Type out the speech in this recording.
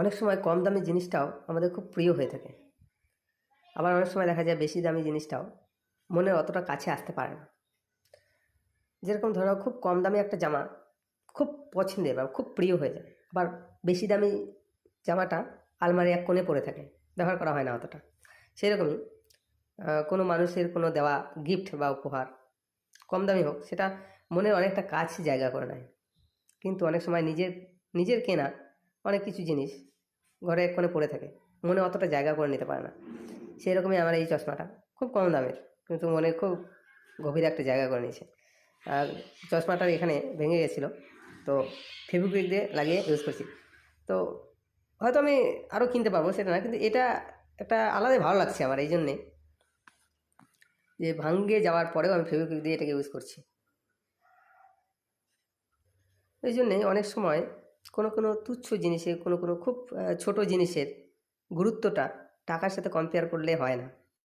অনেক সময় কম দামি জিনিসটাও আমাদের খুব প্রিয় হয়ে থাকে। আবার অনেক সময় দেখা যায় বেশি দামি জিনিসটাও মনের অতটা কাছে আসতে পারে না। যেরকম ধরো খুব কম দামি একটা জামা খুব পছন্দের বা খুব প্রিয় হয়ে যায়, আবার বেশি দামি জামাটা আলমারি এক কোণে পড়ে থাকে, ব্যবহার করা হয় না অতটা। সেরকমই কোনো মানুষের কোনো দেওয়া গিফট বা উপহার, কম দামি হোক, সেটা মনের অনেকটা কাছ জায়গা করে নেয়। কিন্তু অনেক সময় নিজের নিজের কেনা অনেক কিছু জিনিস ঘরে এক কোণে পড়ে থাকে। মনে অতটা জায়গা করে নিতে পারে না। সেই রকমই আমার এই চশমাটা। খুব কম দামের, কিন্তু মনে খুব গভীর একটা জায়গা করে নিয়েছে। আর চশমাটার এখানে ভেঙে গেছিল, তো ফেভিকুইক দিয়ে লাগিয়ে ইউজ করছি। তো হয়তো আমি আরও কিনতে পারব, সেটা না, কিন্তু এটা একটা আলাদাই ভালো লাগছে আমার এই জন্যে যে ভাঙ্গে যাওয়ার পরেও আমি ফেভিকুইক দিয়ে এটাকে ইউজ করছি। এই জন্যে অনেক সময় কোনো কোনো তুচ্ছ জিনিসের, কোনো কোনো খুব ছোট জিনিসের গুরুত্বটা টাকার সাথে কম্পেয়ার করলে হয় না।